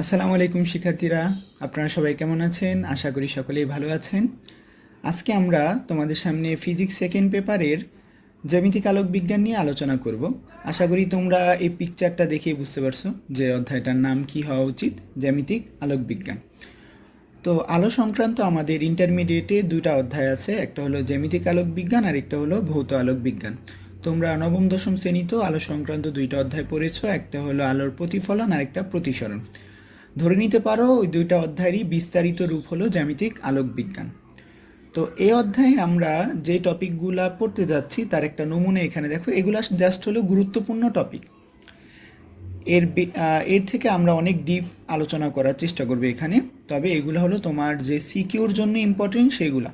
আসসালামু আলাইকুম, শিক্ষার্থীরা। আপনারা সবাই কেমন আছেন? আশা করি সকলেই ভালো আছেন। আজকে আমরা তোমাদের সামনে ফিজিক্স সেকেন্ড পেপারের জ্যামিতিক আলোক বিজ্ঞান নিয়ে আলোচনা করব। আশা করি তোমরা এই পিকচারটা দেখেই বুঝতে পারছ যে অধ্যায়টার নাম কি হওয়া উচিত, জ্যামিতিক আলোক বিজ্ঞান। তো আলো সংক্রান্ত আমাদের ইন্টারমিডিয়েটে দুইটা অধ্যায় আছে, একটা হলো জ্যামিতিক আলোক বিজ্ঞান আর একটা হলো ভৌত আলোক বিজ্ঞান। তোমরা নবম, দশম শ্রেণীতেও আলো সংক্রান্ত দুইটা অধ্যায় পড়েছো, একটা হলো আলোর প্রতিফলন আর একটা প্রতিসরণ। ধরে নিতে পারো, ওই দুইটা অধ্যায়েরই বিস্তারিত রূপ হলো জ্যামিতিক আলোক বিজ্ঞান তো এই অধ্যায়ে আমরা যে টপিকগুলা পড়তে যাচ্ছি, তার একটা নমুনা এখানে দেখো, এগুলা জাস্ট হলো গুরুত্বপূর্ণ টপিক। এর এর থেকে আমরা অনেক ডিপ আলোচনা করার চেষ্টা করব এখানে, তবে এগুলো হলো তোমার যে সিকিউর জন্য ইম্পর্টেন্ট সেগুলা।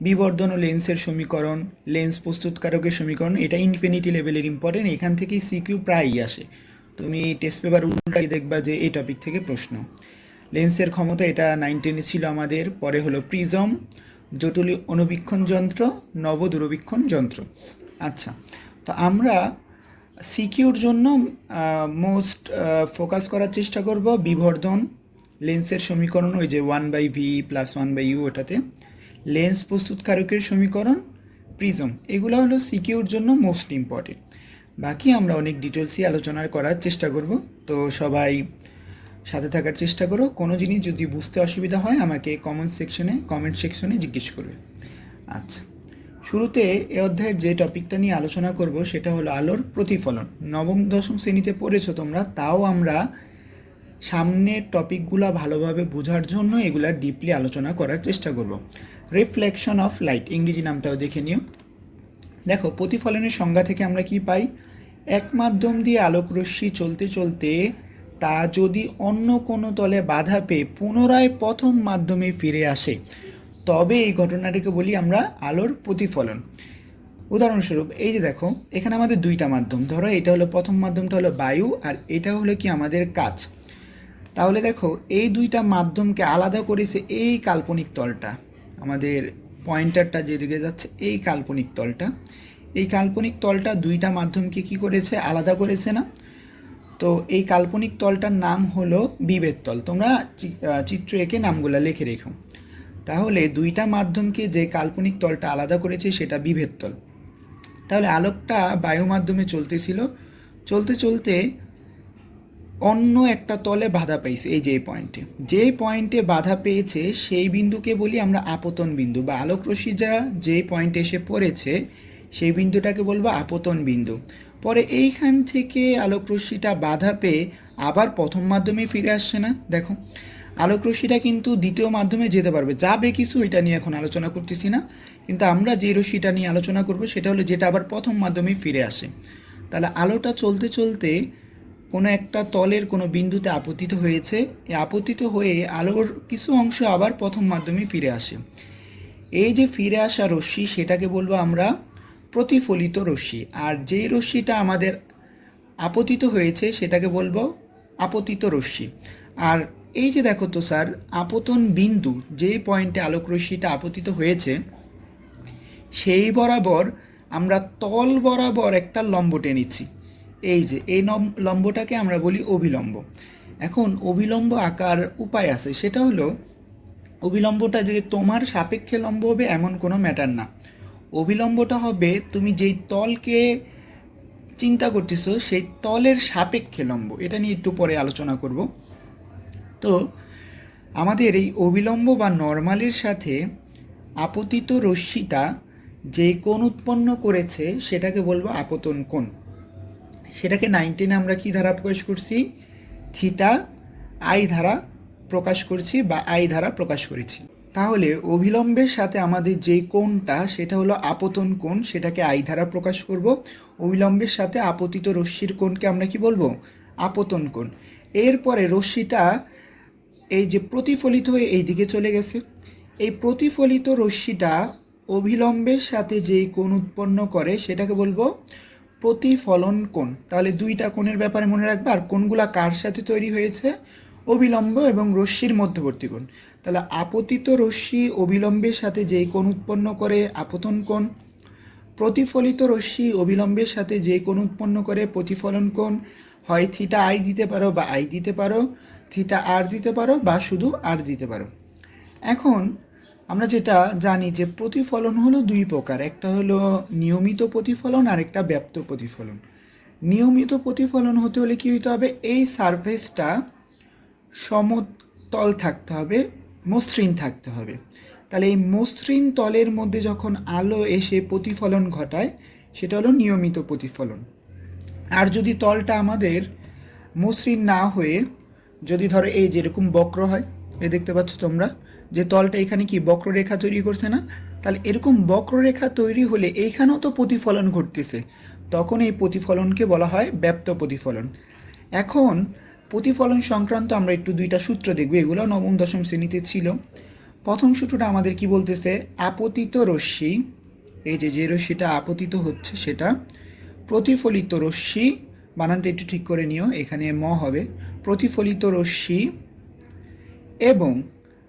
বিবর্ধন ও লেন্সের সমীকরণ, লেন্স প্রস্তুতকারকের সমীকরণ, এটা ইনফিনিটি লেভেলের ইম্পর্টেন্ট এখান থেকেই সিকিউ প্রায়ই আসে। তুমি টেস্ট পেপার উল্টাই দেখবা যে এই টপিক থেকে প্রশ্ন। লেন্সের ক্ষমতা এটা নাইন টেনে ছিল আমাদের, পরে হলো প্রিজম জটিল অনুবীক্ষণ যন্ত্র, নব দূরবীক্ষণ যন্ত্র। আচ্ছা তো আমরা সিকিউর জন্য মোস্ট ফোকাস করার চেষ্টা করব বিবর্ধন লেন্সের সমীকরণ, ওই যে one by V plus one by U ওটাতে। লেন্স প্রস্তুতকারকের সমীকরণ প্রিজম এগুলো হলো সিকিউর জন্য মোস্ট ইম্পর্টেন্ট বাকি আমরা অনেক ডিটেলসই আলোচনা করার চেষ্টা করব। তো সবাই সাথে থাকার চেষ্টা করো। কোনো জিনিস যদি বুঝতে অসুবিধা হয়, আমাকে কমেন্ট সেকশনে কমেন্ট সেকশনে জিজ্ঞেস করবে। আচ্ছা শুরুতে এ অধ্যায়ের যে টপিকটা নিয়ে আলোচনা করব, সেটা হলো আলোর প্রতিফলন। নবম, দশম শ্রেণীতে পড়েছো তোমরা, তাও আমরা সামনের টপিকগুলো ভালোভাবে বোঝার জন্য এগুলা ডিপলি আলোচনা করার চেষ্টা করব। রিফ্লেকশন অফ লাইট ইংরেজি নামটাও দেখে নিও। দেখো, প্রতিফলনের সংজ্ঞা থেকে আমরা কি পাই? এক মাধ্যম দিয়ে আলোকরশ্মি চলতে চলতে তা যদি অন্য কোনো তলে বাধা পেয়ে পুনরায় প্রথম মাধ্যমে ফিরে আসে, তবে এই ঘটনাটিকে বলি আমরা আলোর প্রতিফলন। উদাহরণস্বরূপ, এই যে দেখো, এখানে আমাদের দুইটা মাধ্যম। ধরো, এটা হলো প্রথম মাধ্যমটা হলো বায়ু, আর এটা হলো কি আমাদের কাজ। তাহলে দেখো, এই দুইটা মাধ্যমকে আলাদা করেছে এই কাল্পনিক তলটা, আমাদের পয়েন্টারটা যেদিকে যাচ্ছে এই কাল্পনিক তলটা। এই কাল্পনিক তলটা দুইটা মাধ্যমকে কি করেছে? আলাদা করেছে না? তো এই কাল্পনিক তলটার নাম হলো বিভেদ তল। তোমরা চিত্র এঁকে নামগুলো লিখে রেখো। তাহলে দুইটা মাধ্যমকে যে কাল্পনিক তলটা আলাদা করেছে সেটা বিভেদ তল। তাহলে আলোকটা বায়ু মাধ্যমে চলতেছিল। চলতে চলতে অন্য একটা তলে বাধা পেয়েছে, এই যে পয়েন্টে যে পয়েন্টে বাধা পেয়েছে, সেই বিন্দুকে বলি আমরা আপতন বিন্দু বা আলোক রশ্মি যা পয়েন্টে এসে পড়েছে, সেই বিন্দুটাকে বলব আপতন বিন্দু। পরে এইখান থেকে আলোক রশ্মিটা বাধা পেয়ে আবার প্রথম মাধ্যমে ফিরে আসছে না, দেখো। আলোক রশ্মিটা কিন্তু দ্বিতীয় মাধ্যমে যেতে পারবে। যাবে কিছু, এটা নিয়ে এখন আলোচনা করতেছি না। কিন্তু আমরা যে রশ্মিটা নিয়ে আলোচনা করব, সেটা হলো যেটা আবার প্রথম মাধ্যমে ফিরে আসে। তাহলে আলোটা চলতে চলতে কোনো একটা তলের কোনো বিন্দুতে আপতিত হয়েছে। এই আপতিত হয়ে আলোর কিছু অংশ আবার প্রথম মাধ্যমে ফিরে আসে। এই যে ফিরে আসা রশ্মি, সেটাকে বলব আমরা প্রতিফলিত রশ্মি। আর যেই রশ্মিটা আমাদের আপতিত হয়েছে, সেটাকে বলব আপতিত রশ্মি। আর এই যে দেখো তো স্যার, আপতন বিন্দু যে পয়েন্টে আলোক রশ্মিটা আপতিত হয়েছে, সেই বরাবর আমরা তল বরাবর একটা লম্ব টেনেছি। এই যে, এই লম্বটাকে আমরা বলি অভিলম্ব। এখন অভিলম্ব আকার উপায় আছে, সেটা হলো অভিলম্বটা যে তোমার সাপেক্ষে লম্ব হবে এমন কোনো ম্যাটার না। অভিলম্বটা হবে তুমি যেই তলকে চিন্তা করতেছো, সেই তলের সাপেক্ষে লম্ব। এটা নিয়ে একটু পরে আলোচনা করব। তো আমাদের এই অবিলম্ব বা নর্মালের সাথে আপতিত রশ্মিটা যে কোণ উৎপন্ন করেছে, সেটাকে বলব আপতন কোণ। সেটাকে নাইনটিনে আমরা কি ধারা প্রকাশ করছি? থিটা, আই ধারা প্রকাশ করছি বা আই ধারা প্রকাশ করেছি। তাহলে অবিলম্বের সাথে আমাদের যে কোণটা, সেটা হলো আপতন কোণ, সেটাকে আই ধারা প্রকাশ করব। অবিলম্বের সাথে আপতিত রশ্মির কোণকে আমরা কি বলব? আপতন কোণ। এরপরে রশ্মিটা এই যে প্রতিফলিত হয়ে এই দিকে চলে গেছে। এই প্রতিফলিত রশ্মিটা অভিলম্বের সাথে যেই কোণ উৎপন্ন করে, সেটাকে বলব প্রতিফলন কোণ? তাহলে দুইটা কোণের ব্যাপারে মনে রাখবে, আর কার সাথে তৈরি হয়েছে? অবিলম্ব এবং রশ্মির মধ্যবর্তী কোণ। তাহলে আপতিত রশ্মি অবিলম্বের সাথে যেই কোণ উৎপন্ন করে, আপতন কোণ। প্রতিফলিত রশ্মি অবিলম্বের সাথে যে কোণ উৎপন্ন করে, প্রতিফলন কোণ। হয় থিটা আই দিতে পারো বা আই দিতে পারো, থিটা আর দিতে পারো বা শুধু আর দিতে পারো। এখন আমরা যেটা জানি যে প্রতিফলন হলো দুই প্রকার। একটা হলো নিয়মিত প্রতিফলন আর একটা ব্যাপ্ত প্রতিফলন। নিয়মিত প্রতিফলন হতে হলে কি হতে হবে? এই সারফেসটা সমতল থাকতে হবে, মসৃণ থাকতে হবে। তাহলে এই মসৃণ তলের মধ্যে যখন আলো এসে প্রতিফলন ঘটায়, সেটা হলো নিয়মিত প্রতিফলন। আর যদি তলটা আমাদের মসৃণ না হয়ে, যদি ধরো এই যেরকম বক্র হয় এ দেখতে পাচ্ছ তোমরা? যে তলটা এখানে কি বক্ররেখা তৈরি করছে না? তাহলে এরকম বক্ররেখা তৈরি হলে এইখানেও তো প্রতিফলন ঘটতেছে। তখন এই প্রতিফলনকে বলা হয় ব্যাপ্ত প্রতিফলন। এখন প্রতিফলন সংক্রান্ত আমরা একটু দুইটা সূত্র দেখব, এগুলো নবম, দশম শ্রেণীতে ছিল। প্রথম সূত্রটা আমাদের কি বলতেছে? আপতিত রশ্মি, এই যে যে রশ্মিটা আপতিত হচ্ছে সেটা প্রতিফলিত রশ্মি, বানানটা একটু ঠিক করে নিও, এখানে ম হবে। প্রতিফলিত রশ্মি এবং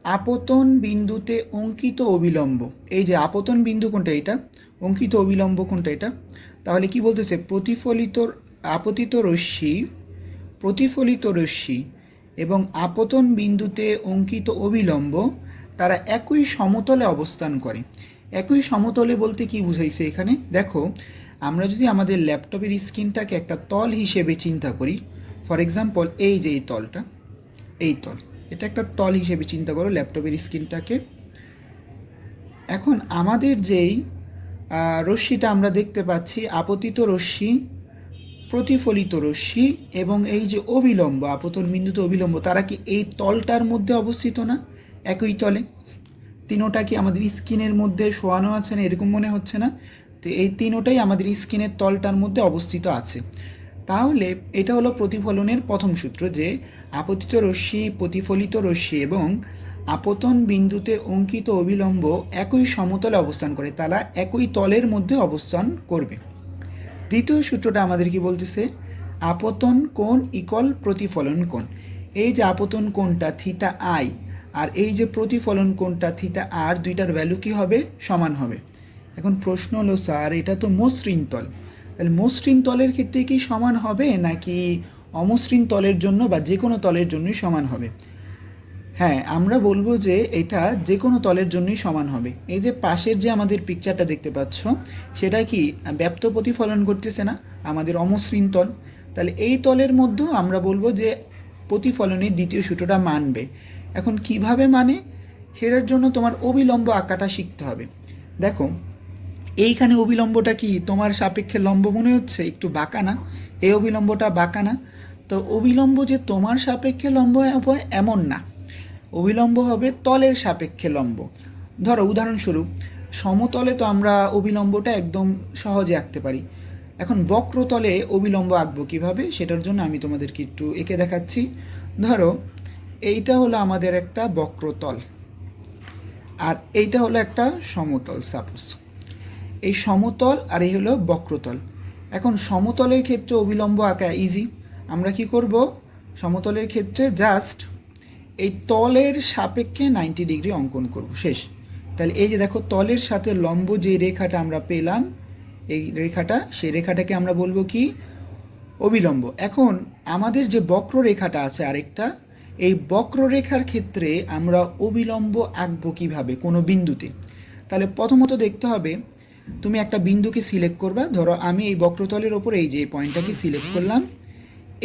আপতন বিন্দুতে অঙ্কিত অবিলম্ব। এই যে আপতন বিন্দু কোনটা এটা? অঙ্কিত অবিলম্ব কোনটা এটা? তাহলে কি বলতেছে? প্রতিফলিত, আপতিত রশ্মি, প্রতিফলিত রশ্মি এবং আপতন বিন্দুতে অঙ্কিত অবিলম্ব তারা একই সমতলে অবস্থান করে। একই সমতলে বলতে কি বুঝাইছে এখানে? দেখো, আমরা যদি আমাদের ল্যাপটপের স্ক্রিনটাকে একটা তল হিসেবে চিন্তা করি, ফর এক্সাম্পল এই যে এই তলটা, এই তল এটা একটা তল হিসেবে চিন্তা করো ল্যাপটপের স্ক্রিনটাকে। এখন আমাদের যেই রশ্মিটা আমরা দেখতে পাচ্ছি, আপতিত রশ্মি, প্রতিফলিত রশ্মি এবং এই যে অবিলম্ব, আপতন বিন্দুতে অবিলম্ব, তারা কি এই তলটার মধ্যে অবস্থিত না? একই তলে? তিনোটা কি আমাদের স্কিনের মধ্যে শোয়ানো আছে না? এরকম মনে হচ্ছে না? তো এই তিনোটাই আমাদের স্কিনের তলটার মধ্যে অবস্থিত আছে। তাহলে এটা হলো প্রতিফলনের প্রথম সূত্র যে আপতিত রশ্মি, প্রতিফলিত রশ্মি এবং আপতন বিন্দুতে অঙ্কিত অবিলম্ব একই সমতলে অবস্থান করে, তারা একই তলের মধ্যে অবস্থান করবে। দ্বিতীয় সূত্রটা আমাদের কি বলতেছে? আপতন কোণ ইকল প্রতিফলন কোণ। এই যে আপতন কোণটা থিটা আই আর এই যে প্রতিফলন কোণটা থিটা আর দুইটার ভ্যালু কি হবে? সমান হবে। এখন প্রশ্ন হলো, স্যার, এটা তো মসৃণ তল। তাহলে মসৃণ তলের ক্ষেত্রে কি সমান হবে নাকি অমসৃণ তলের জন্য বা যে কোনো তলের জন্যই সমান হবে? হ্যাঁ আমরা বলব যে এটা যে কোনো তলের জন্যই সমান হবে। এই যে পাশের যে আমাদের পিকচারটা দেখতে পাচ্ছ, সেটা কি ব্যাপ্ত প্রতিফলন করতেছে না? আমাদের অমসৃণ তল। তাহলে এই তলের মধ্যেও আমরা বলব যে প্রতিফলনের দ্বিতীয় সূত্রটা মানবে। এখন কীভাবে মানে? সেটার জন্য তোমার অবিলম্ব আঁকাটা শিখতে হবে। দেখো এইখানে অবিলম্বটা কি তোমার সাপেক্ষে লম্ব মনে হচ্ছে? একটু বাঁকা না? এই অবিলম্বটা বাঁকা না? তো অবিলম্ব যে তোমার সাপেক্ষে লম্ব হবে এমন না। অবিলম্ব হবে তলের সাপেক্ষে লম্ব। ধরো, উদাহরণস্বরূপ, সমতলে তো আমরা অবিলম্বটা একদম সহজে আঁকতে পারি। এখন বক্রতলে অবিলম্ব আঁকবো কীভাবে? সেটার জন্য আমি তোমাদেরকে একটু এঁকে দেখাচ্ছি। ধরো, এইটা হলো আমাদের একটা বক্রতল। আর এইটা হলো একটা সমতল সাপোজ এই সমতল আর এই হলো বক্রতল। এখন সমতলের ক্ষেত্রে অবিলম্ব আঁকা ইজি আমরা কি করব? সমতলের ক্ষেত্রে জাস্ট এই তলের সাপেক্ষে নাইনটি ডিগ্রি অঙ্কন করব। শেষ। তাহলে এই যে দেখো, তলের সাথে লম্ব যে রেখাটা আমরা পেলাম, এই রেখাটা, সেই রেখাটাকে আমরা বলব কি? অবিলম্ব। এখন আমাদের যে বক্ররেখাটা আছে আরেকটা, এই বক্ররেখার ক্ষেত্রে আমরা অবিলম্ব আঁকবো কীভাবে? কোনো বিন্দুতে। তাহলে প্রথমত দেখতে হবে তুমি একটা বিন্দুকে সিলেক্ট করবা। ধরো আমি এই বক্রতলের ওপর এই যে এই পয়েন্টটাকে সিলেক্ট করলাম।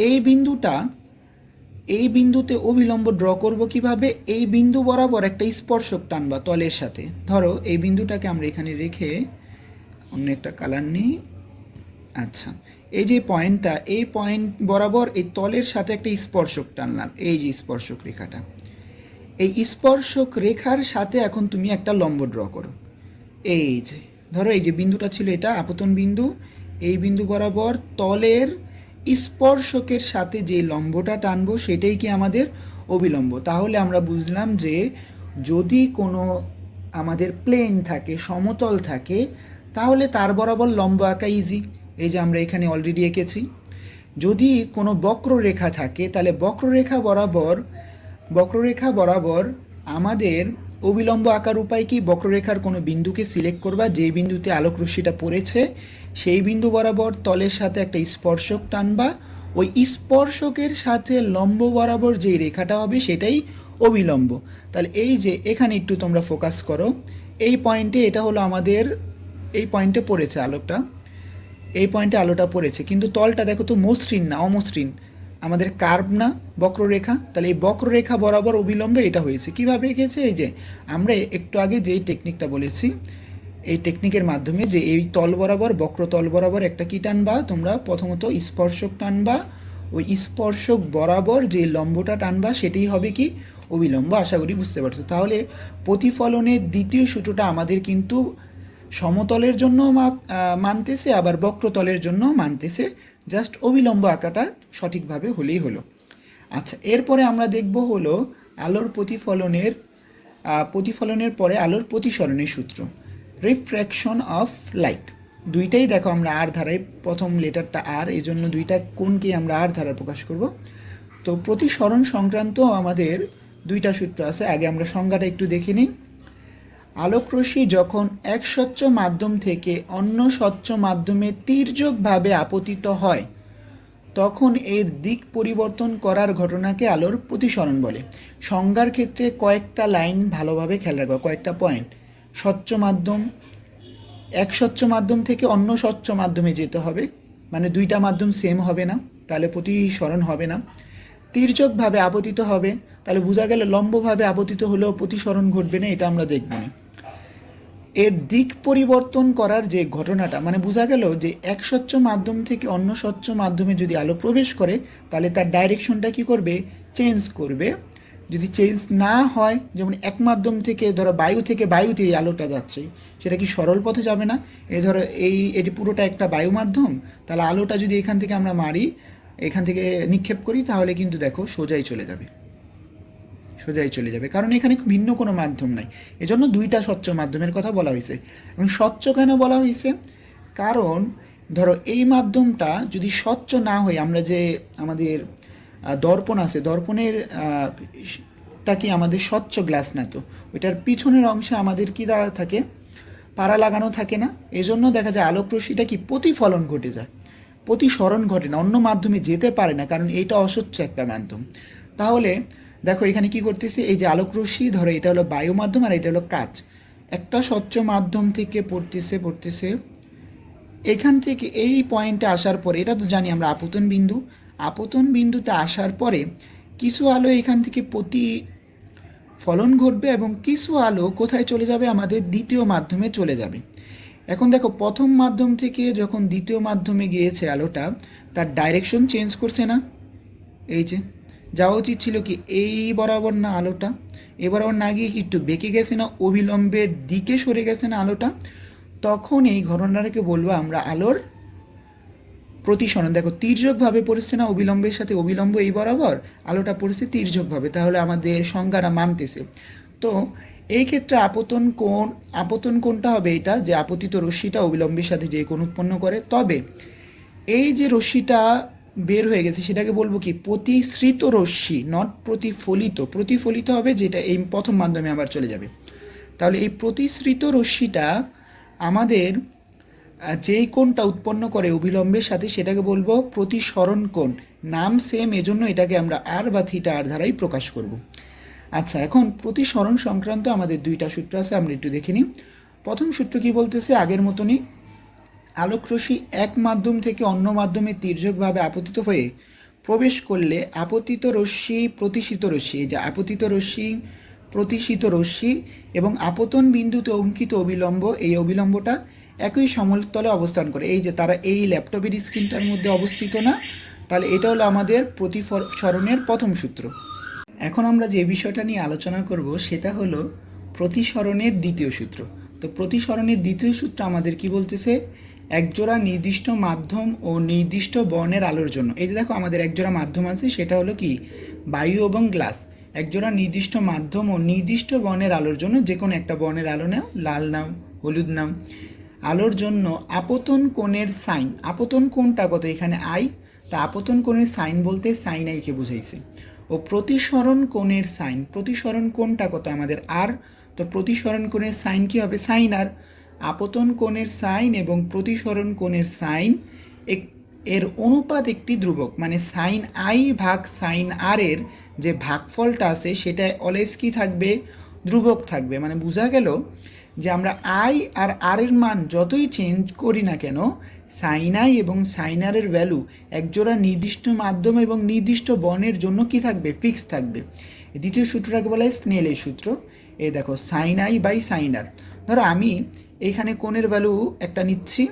এই বিন্দুটা, এই বিন্দুতে অবিলম্ব ড্র করব কীভাবে? এই বিন্দু বরাবর একটা স্পর্শক টানবা তলের সাথে। ধরো এই বিন্দুটাকে আমরা এখানে রেখে অন্য একটা কালার নিই। আচ্ছা এই যে পয়েন্টটা, এই পয়েন্ট বরাবর এই তলের সাথে একটা স্পর্শক টানলাম, এই যে স্পর্শক রেখাটা। এই স্পর্শক রেখার সাথে এখন তুমি একটা লম্ব ড্র করো। এই যে ধরো এই যে বিন্দুটা ছিল এটা, আপতন বিন্দু, এই বিন্দু বরাবর তলের স্পর্শকের সাথে যে লম্বটা টানবো সেটাই কি আমাদের অবিলম্ব। তাহলে আমরা বুঝলাম যে যদি কোনো আমাদের প্লেন থাকে, সমতল থাকে, তাহলে তার বরাবর লম্ব আঁকা ইজি এই যে আমরা এখানে অলরেডি এঁকেছি। যদি কোনো বক্ররেখা থাকে, তাহলে বক্ররেখা বরাবর বক্ররেখা বরাবর আমাদের অবিলম্ব আঁকার উপায় কি? বক্ররেখার কোনো বিন্দুকে সিলেক্ট করবা, যেই বিন্দুতে আলোক রশ্মিটা পড়েছে, সেই বিন্দু বরাবর তলের সাথে একটা স্পর্শক টানবা। ওই স্পর্শকের সাথে লম্ব বরাবর যে রেখাটা হবে, সেটাই অবিলম্ব। তাহলে এই যে, এখানে একটু তোমরা ফোকাস করো। এই পয়েন্টে এটা হলো আমাদের, এই পয়েন্টে পড়েছে আলোকটা। এই পয়েন্টে আলোটা পড়েছে। কিন্তু তলটা দেখো তো মসৃণ না, অমসৃণ। আমাদের কার্ভ না, বক্ররেখা? তাহলে এই বক্ররেখা বরাবর অবিলম্বে এটা হয়েছে। কীভাবে এঁকেছে? এই যে, আমরা একটু আগে যেই টেকনিকটা বলেছি, এই টেকনিকের মাধ্যমে যে এই তল বরাবর, বক্র তল বরাবর একটা কি টানবা? তোমরা প্রথমত স্পর্শক টানবা। ওই স্পর্শক বরাবর যে লম্বটা টানবা, সেটাই হবে কি? অবিলম্ব, আশা করি বুঝতে পারছ। তাহলে প্রতিফলনের দ্বিতীয় সূত্রটা আমাদের কিন্তু সমতলের জন্য মানতেছে, আবার বক্রতলের জন্য মানতেছে। জাস্ট অবিলম্ব আঁকাটা সঠিকভাবে হলেই হলো। আচ্ছা এরপরে আমরা দেখব হলো আলোর প্রতিফলনের প্রতিফলনের পরে আলোর প্রতিসরণের সূত্র। রিফ্র্যাকশন অফ লাইট দুইটাই দেখো আমরা আর ধারায়, প্রথম লেটারটা আর এই জন্য দুইটা কোনকে আমরা আর ধারায় প্রকাশ করব। তো প্রতিসরণ সংক্রান্ত আমাদের দুইটা সূত্র আছে, আগে আমরা সংজ্ঞাটা একটু দেখে নিই। আলোকরশ্মি যখন এক স্বচ্ছ মাধ্যম থেকে অন্য স্বচ্ছ মাধ্যমে তীর্যকভাবে আপতিত হয়, তখন এর দিক পরিবর্তন করার ঘটনাকে আলোর প্রতিসরণ বলে। সংজ্ঞার ক্ষেত্রে কয়েকটা লাইন ভালোভাবে খেয়াল রাখবা, কয়েকটা পয়েন্ট স্বচ্ছ মাধ্যম, এক স্বচ্ছ মাধ্যম থেকে অন্য স্বচ্ছ মাধ্যমে যেতে হবে মানে দুইটা মাধ্যম সেম হবে না, তাহলে প্রতিসরণ হবে না। তীর্যকভাবে আপতিত হবে, তাহলে বোঝা গেল লম্বভাবে আপতিত হলেও প্রতিসরণ ঘটবে না, এটা আমরা দেখব না। এর দিক পরিবর্তন করার যে ঘটনাটা মানে বোঝা গেল যে এক স্বচ্ছ মাধ্যম থেকে অন্য স্বচ্ছ মাধ্যমে যদি আলো প্রবেশ করে, তাহলে তার ডাইরেকশনটা কি করবে? চেঞ্জ করবে। যদি চেঞ্জ না হয়, যেমন এক মাধ্যম থেকে ধরো বায়ু থেকে বায়ুতে এই আলোটা যাচ্ছে, সেটা কি সরল পথে যাবে না? এই ধরো এই, এটি পুরোটা একটা বায়ু মাধ্যম, তাহলে আলোটা যদি এখান থেকে আমরা মারি, এখান থেকে নিক্ষেপ করি, তাহলে কিন্তু দেখো সোজাই চলে যাবে। সোজাই চলে যাবে। কারণ এখানে ভিন্ন কোনো মাধ্যম নাই। এজন্য দুইটা স্বচ্ছ মাধ্যমের কথা বলা হয়েছে। এবং স্বচ্ছ কেন বলা হয়েছে? কারণ ধরো এই মাধ্যমটা যদি স্বচ্ছ না হয় আমরা যে আমাদের দর্পণ আছে, দর্পণের টা কি আমাদের স্বচ্ছ গ্লাস না তো? ওইটার পিছনের অংশে আমাদের কি দেওয়া থাকে? পাড়া লাগানো থাকে না? এজন্য দেখা যায় আলোক রশ্মিটা কি প্রতিফলন ঘটে যায়। প্রতিসরণ ঘটে না। অন্য মাধ্যমে যেতে পারে না। কারণ এইটা অস্বচ্ছ একটা মাধ্যম। তাহলে দেখো, এখানে কি করতেছে? এই যে আলোক রশ্মি, ধরো এটা হলো বায়ু মাধ্যম আর এটা হলো কাচ একটা স্বচ্ছ মাধ্যম থেকে পড়তেছে পড়তেছে। এখান থেকে এই পয়েন্টে আসার পরে, এটা তো জানি আমরা আপতন বিন্দু। আপতন বিন্দুতে আসার পরে কিছু আলো এখান থেকে প্রতি ফলন ঘটবে এবং কিছু আলো কোথায় চলে যাবে? আমাদের দ্বিতীয় মাধ্যমে চলে যাবে। এখন দেখো, প্রথম মাধ্যম থেকে যখন দ্বিতীয় মাধ্যমে গিয়েছে আলোটা, তার ডাইরেকশন চেঞ্জ করছে না? এই যে যাওয়া উচিত ছিল কি এই বরাবর না আলোটা? এ বরাবর না গিয়ে একটু বেঁকে গেছে না অবিলম্বের দিকে সরে গেছে না আলোটা? তখন এই ঘটনাটাকে বলব আমরা আলোর প্রতিসরণ। দেখো, তির্যকভাবে পড়েছে না অবিলম্বের সাথে অবিলম্ব এই বরাবর? আলোটা পড়েছে তির্যকভাবে, তাহলে আমাদের সংজ্ঞাটা মানতেছে। তো এই ক্ষেত্রে আপতন কোণ, আপতন কোণটা হবে এটা যে আপতিত রশ্মিটা অবিলম্বের সাথে যে কোণ উৎপন্ন করে। তবে এই যে রশ্মিটা বের হয়ে গেছে, সেটাকে বলব কি? প্রতিশ্রিত রশ্মি নট প্রতিফলিত। প্রতিফলিত হবে যেটা এই প্রথম মাধ্যমে আবার চলে যাবে। তাহলে এই প্রতিশ্রিত রশ্মিটা আমাদের যেই কোণটা উৎপন্ন করে অবিলম্বের সাথে সেটাকে বলব প্রতিসরণ কোণ। নাম সেম এজন্য এটাকে আমরা আর বা থিটা আর ধারাই প্রকাশ করব। আচ্ছা এখন প্রতিসরণ সংক্রান্ত আমাদের দুইটা সূত্র আছে, আমরা একটু দেখে নিই। প্রথম সূত্র কি বলতেছে? আগের মতনই আলোক রশ্মি এক মাধ্যম থেকে অন্য মাধ্যমে তির্যকভাবে আপতিত হয়ে প্রবেশ করলে আপতিত রশ্মি প্রতিশিত রশ্মি যা আপতিত রশ্মি, প্রতিশিত রশ্মি এবং আপতন বিন্দুতে অঙ্কিত অবিলম্ব, এই অবিলম্বটা একই সমতলে অবস্থান করে। এই যে তারা এই ল্যাপটপের স্ক্রিনটার মধ্যে অবস্থিত না, তাহলে এটা হলো আমাদের প্রতিসরণের প্রথম সূত্র। এখন আমরা যে বিষয়টা নিয়ে আলোচনা করব, সেটা হলো প্রতিসরণের দ্বিতীয় সূত্র। তো প্রতিসরণের দ্বিতীয় সূত্র আমাদের কি বলতেছে? একজোড়া নির্দিষ্ট মাধ্যম ও নির্দিষ্ট বর্ণের আলোর জন্য। এই যে দেখো আমাদের একজোড়া মাধ্যম আছে, সেটা হলো কি? বায়ু এবং গ্লাস। একজোড়া নির্দিষ্ট মাধ্যম ও নির্দিষ্ট বর্ণের আলোর জন্য যে কোনো একটা বর্ণের আলো নাও, লাল নাও, হলুদ নাও। আলোর জন্য আপতন কোণের সাইন, আপতন কোণটা কত? এখানে আই। তা আপতন কোণের সাইন বলতে সাইন আইকে বুঝাইছে। ও প্রতিসরণ কোণের সাইন, প্রতিসরণ কোণটা কত? আমাদের আর। তো প্রতিসরণ কোণের সাইন কী হবে? Sine R. আপতন কোণের সাইন এবং প্রতিসরণ কোণের সাইন এর অনুপাত একটি ধ্রুবক মানে সাইন আই ভাগ সাইন আর এর যে ভাগফলটা আছে সেটা অলওয়েজ কি থাকবে? ধ্রুবক থাকবে। মানে বোঝা গেল যে আমরা আই আর আর এর মান যতই চেঞ্জ করি না কেন, সাইন আই এবং সাইন আর এর ভ্যালু একজোড়া নির্দিষ্ট মাধ্যম এবং নির্দিষ্ট বর্ণের জন্য কি থাকবে? ফিক্স থাকবে। দ্বিতীয় সূত্রটাকে বলা হয় স্নেলের সূত্র। এ দেখো, sine I by sine R. ধরো আমি এইখানে কোণের ভ্যালু একটা নিচ্ছি।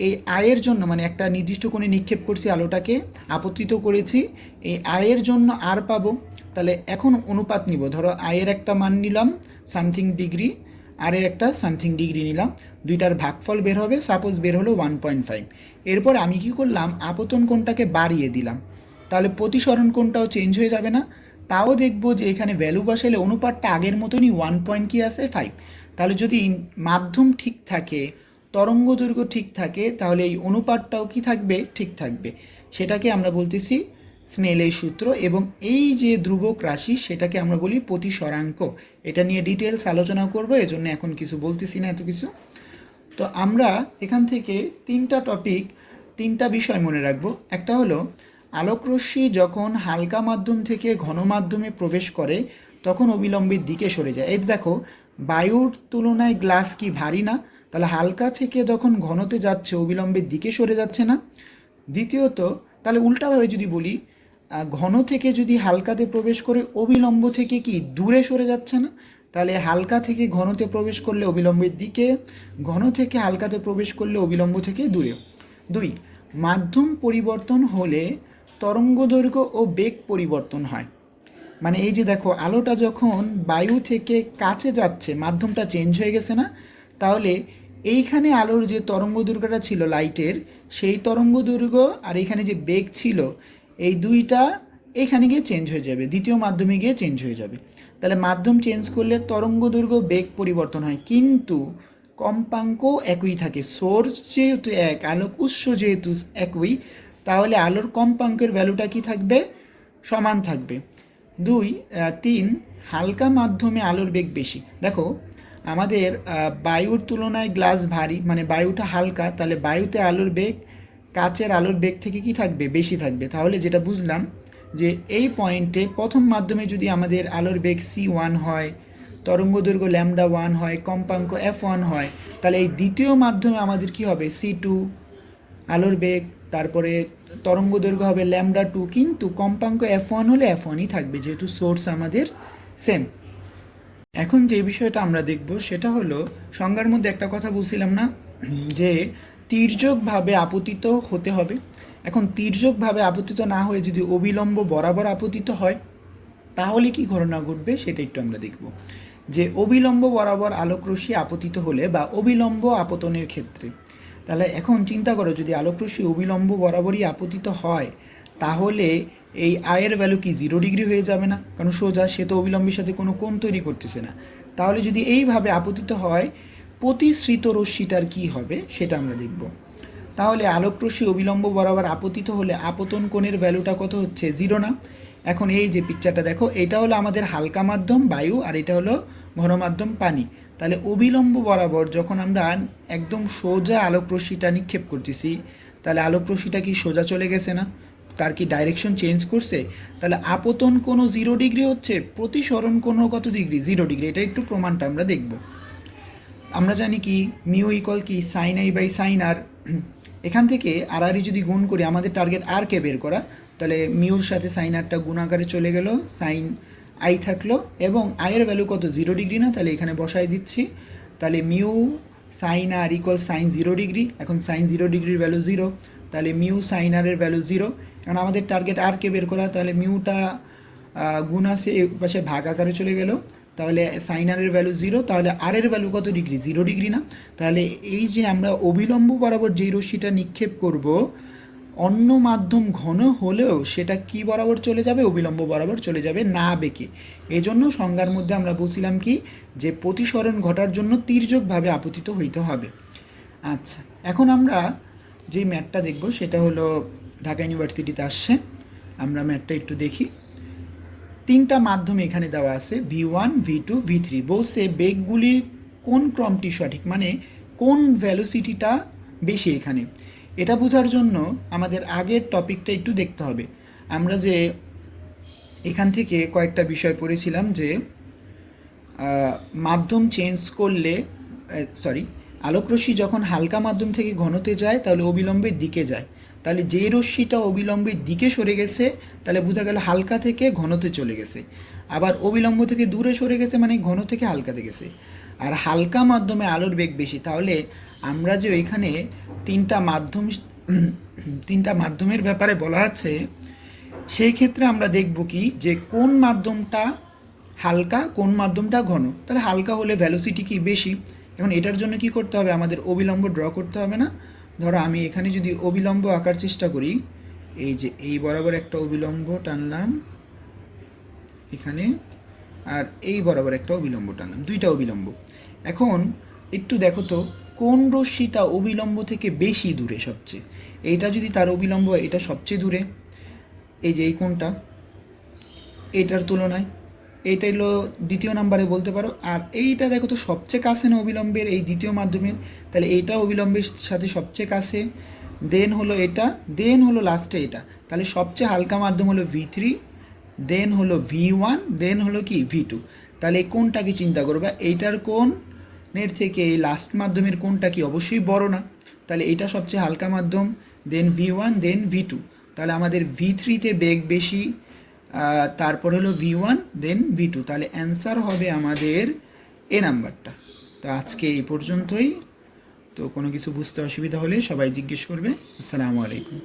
এই আয়ের জন্য মানে একটা নির্দিষ্ট কোণে নিক্ষেপ করছি আলোটাকে আপত্তিত করেছি। এই আয়ের জন্য আর পাবো। তাহলে এখন অনুপাত নিব। ধরো আয়ের একটা মান নিলাম সামথিং ডিগ্রি আর এর একটা সামথিং ডিগ্রি নিলাম। দুইটার ভাগফল বের হবে সাপোজ বের হলো ওয়ান পয়েন্ট ফাইভ এরপর আমি কি করলাম? আপতন কোণটাকে বাড়িয়ে দিলাম। তাহলে প্রতিসরণ কোণটাও চেঞ্জ হয়ে যাবে না। তাও দেখব যে এখানে ভ্যালু বসাইলে অনুপাতটা আগের মতনই ওয়ান পয়েন্ট কি আছে? ফাইভ তাহলে যদি মাধ্যম ঠিক থাকে, তরঙ্গ দৈর্ঘ্য ঠিক থাকে, তাহলে এই অনুপাতটাও কি থাকবে? ঠিক থাকবে। সেটাকে আমরা বলতেছি স্নেলের সূত্র এবং এই যে ধ্রুবক রাশি, সেটাকে আমরা বলি প্রতিসরাঙ্ক। এটা নিয়ে ডিটেলস আলোচনা করব, এজন্য এখন কিছু বলতেছি না এত কিছু। তো আমরা এখান থেকে তিনটা টপিক, তিনটা বিষয় মনে রাখব। একটা হলো আলোকরশ্মি যখন হালকা মাধ্যম থেকে ঘন মাধ্যমে প্রবেশ করে, তখন অবিলম্বের দিকে সরে যায়। এই দেখো বায়ুর তুলনায় গ্লাস কি ভারী না? তাহলে হালকা থেকে যখন ঘনতে যাচ্ছে, অবিলম্বের দিকে সরে যাচ্ছে না? দ্বিতীয়ত, তাহলে উল্টাভাবে যদি বলি ঘন থেকে যদি হালকাতে প্রবেশ করে, অবিলম্ব থেকে কি দূরে সরে যাচ্ছে না? তাহলে হালকা থেকে ঘনতে প্রবেশ করলে অবিলম্বের দিকে, ঘন থেকে হালকাতে প্রবেশ করলে অবিলম্ব থেকে দূরে। দুই, মাধ্যম পরিবর্তন হলে তরঙ্গ দৈর্ঘ্য ও বেগ পরিবর্তন হয়। মানে এই যে দেখো, আলোটা যখন বায়ু থেকে কাছে যাচ্ছে, মাধ্যমটা চেঞ্জ হয়ে গেছে না? তাহলে এইখানে আলোর যে তরঙ্গ দৈর্ঘ্যটা ছিল লাইটের, সেই তরঙ্গ দৈর্ঘ্য আর এখানে যে বেগ ছিল, এই দুইটা এখানে গিয়ে চেঞ্জ হয়ে যাবে, দ্বিতীয় মাধ্যমে গিয়ে চেঞ্জ হয়ে যাবে। তাহলে মাধ্যম চেঞ্জ করলে তরঙ্গ দৈর্ঘ্য বেগ পরিবর্তন হয়। কিন্তু কম্পাঙ্ক একই থাকে সোর্স যেহেতু এক, আলোক উৎস যেহেতু একই, তাহলে আলোর কম্পাঙ্কের ভ্যালুটা কি থাকবে? সমান থাকবে। দুই তিন, হালকা মাধ্যমে আলোর বেগ বেশি। দেখো, আমাদের বায়ুর তুলনায় গ্লাস ভারী মানে বায়ুটা হালকা, তাহলে বায়ুতে আলোর বেগ, কাচের আলোর বেগ থেকে কি থাকবে? বেশি থাকবে। তাহলে যেটা বুঝলাম যে এই পয়েন্টে প্রথম মাধ্যমে যদি আমাদের আলোর বেগ সি ওয়ান হয়, তরঙ্গ দৈর্ঘ্য ল্যামডা ওয়ান হয়, কম্পাঙ্ক এফ ওয়ান হয়, তাহলে এই দ্বিতীয় মাধ্যমে আমাদের কি হবে? সি টু, আলোর বেগ তারপরে তরঙ্গ দৈর্ঘ্য হবে ল্যামডা টু কিন্তু কম্পাঙ্ক এফ ওয়ান হলে এফ ওয়ানই থাকবে, যেহেতু সোর্স আমাদের সেম এখন যে বিষয়টা আমরা দেখব, সেটা হলো, সংজ্ঞার মধ্যে একটা কথা বলছিলাম না, যে তির্যকভাবে আপতিত হতে হবে। এখন তির্যকভাবে আপতিত না হয়ে যদি অবিলম্ব বরাবর আপতিত হয়, তাহলে কি ঘটনা ঘটবে সেটা একটু আমরা দেখব। যে অবিলম্ব বরাবর আলোকরশ্মি আপতিত হলে বা অবিলম্ব আপতনের ক্ষেত্রে তাহলে এখন চিন্তা করো, যদি আলোকরশ্মি অবিলম্ব বরাবরই আপতিত হয়, তাহলে এই আয়ের ভ্যালু কি জিরো ডিগ্রি হয়ে যাবে না? কারণ সোজা, সে তো অবিলম্বের সাথে কোনো কোণ তৈরি করতেছে না। তাহলে যদি এইভাবে আপতিত হয়, প্রতিশ্রিত রশ্মিটার কি হবে সেটা আমরা দেখব। তাহলে আলোকরশ্মি অবিলম্ব বরাবর আপতিত হলে আপতন কোণের ভ্যালুটা কত হচ্ছে? জিরো না? এখন এই যে পিকচারটা দেখো, এটা হলো আমাদের হালকা মাধ্যম বায়ু আর এটা হলো ঘন মাধ্যম পানি। তাহলে অবিলম্ব বরাবর যখন আমরা একদম সোজা আলোকরশ্মিটা নিক্ষেপ করতেছি, তাহলে আলোকরশ্মিটা কি সোজা চলে গেছে না? তার কি ডাইরেকশন চেঞ্জ করছে? তাহলে আপতন কোনো জিরো ডিগ্রি হচ্ছে, প্রতিসরণ কোনো কত ডিগ্রি জিরো ডিগ্রি এটা একটু প্রমাণটা আমরা দেখব। আমরা জানি কি মিউ ইকল কি sine I by sine R এখান থেকে আর আরই যদি গুণ করি, আমাদের টার্গেট আর কে বের করা, তাহলে মিউর সাথে সাইন আরটা গুণ আকারে চলে গেল সাইন আই থাকল এবং আয়ের ভ্যালু কত? জিরো ডিগ্রি না? তাহলে এখানে বসাই দিচ্ছি। তাহলে mu sine R equal sine zero degree এখন সাইন জিরো ডিগ্রির ভ্যালু জিরো তাহলে মিউ সাইন আরের ভ্যালু জিরো কারণ আমাদের টার্গেট আর কে বের করা। তাহলে মিউটা গুণ আছে এ পাশে ভাগ আকারে চলে গেল। তাহলে সাইন আরের ভ্যালু জিরো তাহলে আরের ভ্যালু কত ডিগ্রি জিরো ডিগ্রি না? তাহলে এই যে আমরা অবিলম্ব বরাবর যেই রশ্মিটা নিক্ষেপ করব অন্য মাধ্যম ঘন হলেও সেটা কি বরাবর চলে যাবে, অবিলম্ব বরাবর চলে যাবে, না বেঁকে। এজন্য সংজ্ঞার মধ্যে আমরা বলছিলাম কি, যে প্রতিসরণ ঘটার জন্য তির্যকভাবে আপতিত হইতে হবে। আচ্ছা এখন আমরা যে ম্যাটটা দেখব, সেটা হলো ঢাকা ইউনিভার্সিটিতে আসছে। আমরা ম্যাটটা একটু দেখি। তিনটা মাধ্যম এখানে দেওয়া আছে V one V two V three বলছে বেগগুলির কোন ক্রমটি সঠিক? মানে কোন ভ্যালোসিটিটা বেশি এখানে? এটা বোঝার জন্য আমাদের আগের টপিকটা একটু দেখতে হবে। আমরা যে এখান থেকে কয়েকটা বিষয় পড়েছিলাম যে মাধ্যম চেঞ্জ করলে সরি আলোকরশ্মি যখন হালকা মাধ্যম থেকে ঘনতে যায়, তাহলে অবিলম্বের দিকে যায়। তাহলে যে রশ্মিটা অবিলম্বের দিকে সরে গেছে, তাহলে বোঝা গেল হালকা থেকে ঘনতে চলে গেছে। আবার অবিলম্ব থেকে দূরে সরে গেছে মানে ঘন থেকে হালকাতে গেছে। আর হালকা মাধ্যমে আলোর বেগ বেশি, তাহলে আমরা যে ওইখানে তিনটা মাধ্যম, তিনটা মাধ্যমের ব্যাপারে বলা আছে, সেই ক্ষেত্রে আমরা দেখব কি যে কোন মাধ্যমটা হালকা, কোন মাধ্যমটা ঘন। তাহলে হালকা হলে ভ্যালোসিটি কি বেশি? এখন এটার জন্য কি করতে হবে? আমাদের অবিলম্ব ড্র করতে হবে না? ধরো আমি এখানে যদি অবিলম্ব আঁকার চেষ্টা করি, এই যে এই বরাবর একটা অবিলম্ব টানলাম, এখানে, আর এই বরাবর একটা অবিলম্ব টানলাম, দুইটা অবিলম্ব। এখন একটু দেখো তো কোন রশ্মিটা অবিলম্ব থেকে বেশি দূরে সবচেয়ে? এইটা যদি তার অবিলম্ব হয়, এটা সবচেয়ে দূরে। এই যে এই কোনটা এইটার তুলনায়। এইটা হলো দ্বিতীয় নাম্বারে বলতে পারো। আর এইটা দেখো তো সবচেয়ে কাছে না অবিলম্বের এই দ্বিতীয় মাধ্যমের? তাহলে এইটা অবিলম্বের সাথে সবচেয়ে কাছে। দেন হলো এটা দেন হলো লাস্টে এটা। তাহলে সবচেয়ে হালকা মাধ্যম হলো ভি থ্রি দেন হলো ভি ওয়ান দেন হলো কি? ভি টু তাহলে কোনটাকে চিন্তা করবে এইটার কোন এর থেকে এই লাস্ট মাধ্যমের কোনটা কি অবশ্যই বড় না? তাহলে এটা সবচেয়ে হালকা মাধ্যম then V one then V two তাহলে আমাদের ভি থ্রিতে বেগ বেশি তারপর হলো V one then V two তাহলে অ্যান্সার হবে আমাদের এ নাম্বারটা। তো আজকে এই পর্যন্তই। তো কোনো কিছু বুঝতে অসুবিধা হলে সবাই জিজ্ঞেস করবে। আসসালামু আলাইকুম।